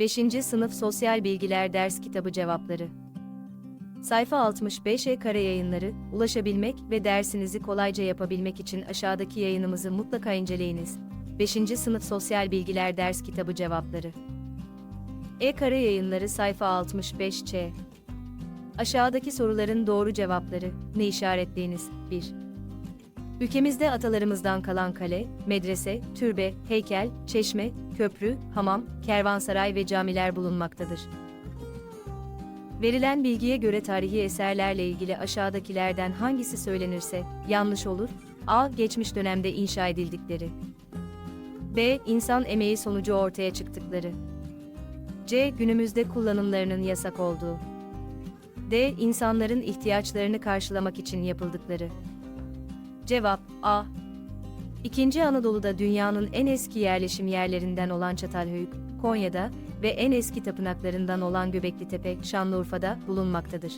5. Sınıf Sosyal Bilgiler Ders Kitabı Cevapları Sayfa 65 E Kare Yayınları, ulaşabilmek ve dersinizi kolayca yapabilmek için aşağıdaki yayınımızı mutlaka inceleyiniz. 5. Sınıf Sosyal Bilgiler Ders Kitabı Cevapları E Kare Yayınları sayfa 65 Ç Aşağıdaki soruların doğru cevapları, ne işaretleyiniz? 1. Ülkemizde atalarımızdan kalan kale, medrese, türbe, heykel, çeşme, köprü, hamam, kervansaray ve camiler bulunmaktadır. Verilen bilgiye göre tarihi eserlerle ilgili aşağıdakilerden hangisi söylenirse yanlış olur? A. Geçmiş dönemde inşa edildikleri. B. İnsan emeği sonucu ortaya çıktıkları. C. Günümüzde kullanımlarının yasak olduğu. D. İnsanların ihtiyaçlarını karşılamak için yapıldıkları. Cevap A. İkinci Anadolu'da dünyanın en eski yerleşim yerlerinden olan Çatalhöyük, Konya'da ve en eski tapınaklarından olan Göbekli Tepe, Şanlıurfa'da bulunmaktadır.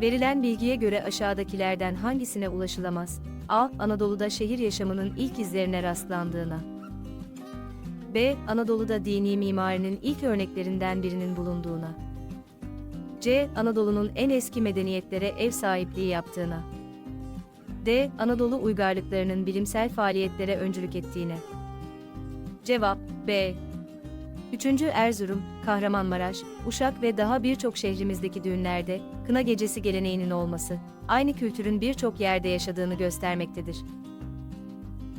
Verilen bilgiye göre aşağıdakilerden hangisine ulaşılamaz? A. Anadolu'da şehir yaşamının ilk izlerine rastlandığına. B. Anadolu'da dini mimarinin ilk örneklerinden birinin bulunduğuna. C. Anadolu'nun en eski medeniyetlere ev sahipliği yaptığına. D. Anadolu uygarlıklarının bilimsel faaliyetlere öncülük ettiğine. Cevap B. 3. Erzurum, Kahramanmaraş, Uşak ve daha birçok şehrimizdeki düğünlerde kına gecesi geleneğinin olması, aynı kültürün birçok yerde yaşadığını göstermektedir.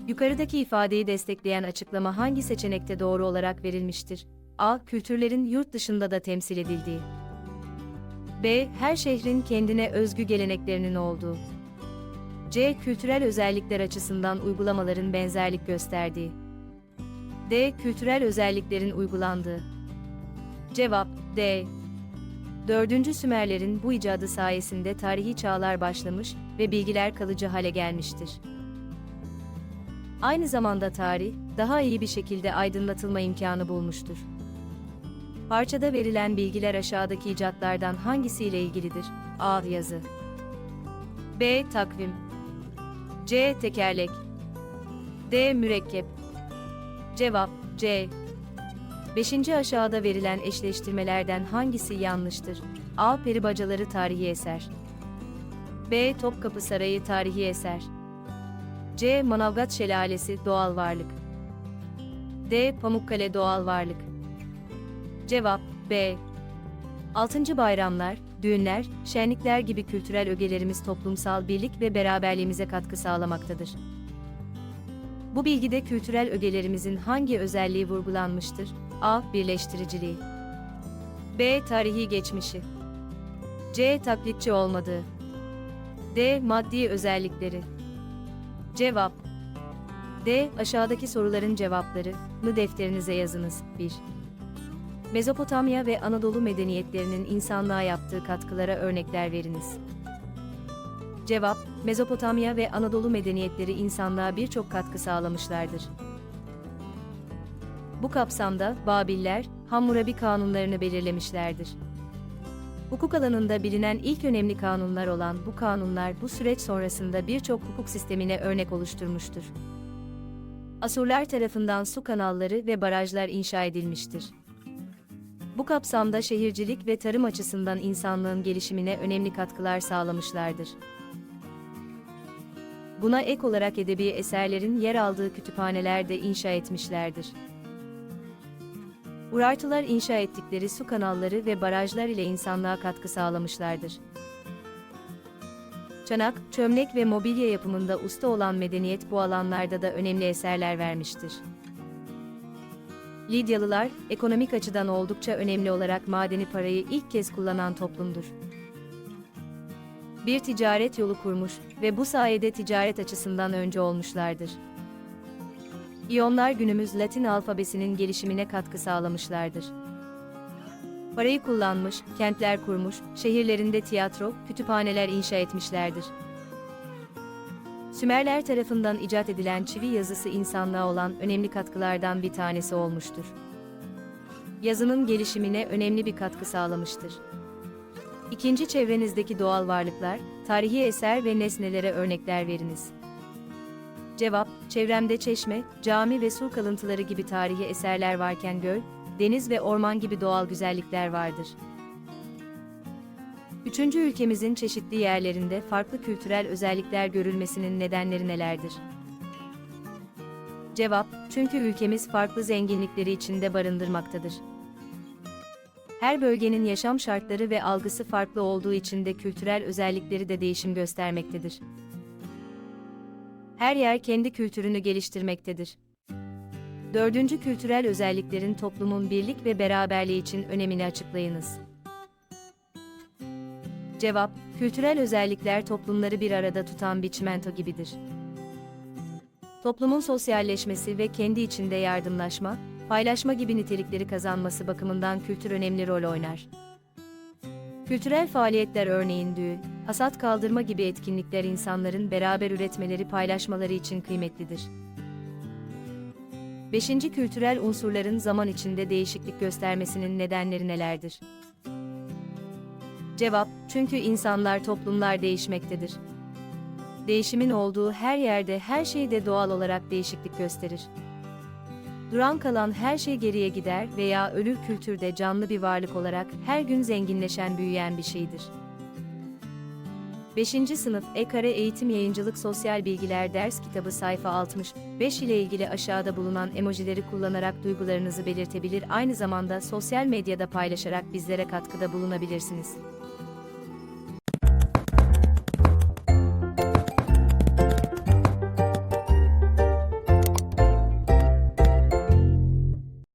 Yukarıdaki ifadeyi destekleyen açıklama hangi seçenekte doğru olarak verilmiştir? A. Kültürlerin yurt dışında da temsil edildiği. B. Her şehrin kendine özgü geleneklerinin olduğu. C. Kültürel özellikler açısından uygulamaların benzerlik gösterdiği. D. Kültürel özelliklerin uygulandığı. Cevap D. 4. Sümerlerin bu icadı sayesinde tarihi çağlar başlamış ve bilgiler kalıcı hale gelmiştir. Aynı zamanda tarih, daha iyi bir şekilde aydınlatılma imkanı bulmuştur. Parçada verilen bilgiler aşağıdaki icatlardan hangisiyle ilgilidir? A. Yazı B. Takvim C. Tekerlek D. Mürekkep Cevap C. 5. aşağıda verilen eşleştirmelerden hangisi yanlıştır? A. Peribacaları tarihi eser. B. Topkapı Sarayı tarihi eser. C. Manavgat Şelalesi doğal varlık. D. Pamukkale doğal varlık. Cevap B. 6. bayramlar, düğünler, şenlikler gibi kültürel ögelerimiz toplumsal birlik ve beraberliğimize katkı sağlamaktadır. Bu bilgide kültürel ögelerimizin hangi özelliği vurgulanmıştır? A. Birleştiriciliği. B. Tarihi geçmişi. C. Taklitçi olmadığı. D. Maddi özellikleri. Cevap D. Aşağıdaki soruların cevaplarını defterinize yazınız. 1. Mezopotamya ve Anadolu medeniyetlerinin insanlığa yaptığı katkılara örnekler veriniz. Cevap, Mezopotamya ve Anadolu medeniyetleri insanlığa birçok katkı sağlamışlardır. Bu kapsamda Babiller, Hammurabi kanunlarını belirlemişlerdir. Hukuk alanında bilinen ilk önemli kanunlar olan bu kanunlar bu süreç sonrasında birçok hukuk sistemine örnek oluşturmuştur. Asurlar tarafından su kanalları ve barajlar inşa edilmiştir. Bu kapsamda şehircilik ve tarım açısından insanlığın gelişimine önemli katkılar sağlamışlardır. Buna ek olarak edebi eserlerin yer aldığı kütüphaneler de inşa etmişlerdir. Urartular inşa ettikleri su kanalları ve barajlar ile insanlığa katkı sağlamışlardır. Çanak, çömlek ve mobilya yapımında usta olan medeniyet bu alanlarda da önemli eserler vermiştir. Lidyalılar, ekonomik açıdan oldukça önemli olarak madeni parayı ilk kez kullanan toplumdur. Bir ticaret yolu kurmuş ve bu sayede ticaret açısından önce olmuşlardır. İyonlar günümüz Latin alfabesinin gelişimine katkı sağlamışlardır. Parayı kullanmış, kentler kurmuş, şehirlerinde tiyatro, kütüphaneler inşa etmişlerdir. Sümerler tarafından icat edilen çivi yazısı insanlığa olan önemli katkılardan bir tanesi olmuştur. Yazının gelişimine önemli bir katkı sağlamıştır. İkinci çevrenizdeki doğal varlıklar, tarihi eser ve nesnelere örnekler veriniz. Cevap, çevremde çeşme, cami ve sur kalıntıları gibi tarihi eserler varken göl, deniz ve orman gibi doğal güzellikler vardır. Üçüncü ülkemizin çeşitli yerlerinde farklı kültürel özellikler görülmesinin nedenleri nelerdir? Cevap, çünkü ülkemiz farklı zenginlikleri içinde barındırmaktadır. Her bölgenin yaşam şartları ve algısı farklı olduğu için de kültürel özellikleri de değişim göstermektedir. Her yer kendi kültürünü geliştirmektedir. Dördüncü kültürel özelliklerin toplumun birlik ve beraberliği için önemini açıklayınız. Cevap, kültürel özellikler toplumları bir arada tutan bir gibidir. Toplumun sosyalleşmesi ve kendi içinde yardımlaşma, paylaşma gibi nitelikleri kazanması bakımından kültür önemli rol oynar. Kültürel faaliyetler örneğin düğün, hasat kaldırma gibi etkinlikler insanların beraber üretmeleri paylaşmaları için kıymetlidir. Beşinci kültürel unsurların zaman içinde değişiklik göstermesinin nedenleri nelerdir? Cevap, çünkü insanlar toplumlar değişmektedir. Değişimin olduğu her yerde her şeyde doğal olarak değişiklik gösterir. Duran kalan her şey geriye gider veya ölür kültürde canlı bir varlık olarak her gün zenginleşen büyüyen bir şeydir. 5. sınıf E-Kare Eğitim Yayıncılık Sosyal Bilgiler Ders Kitabı sayfa 65 ile ilgili aşağıda bulunan emojileri kullanarak duygularınızı belirtebilir aynı zamanda sosyal medyada paylaşarak bizlere katkıda bulunabilirsiniz.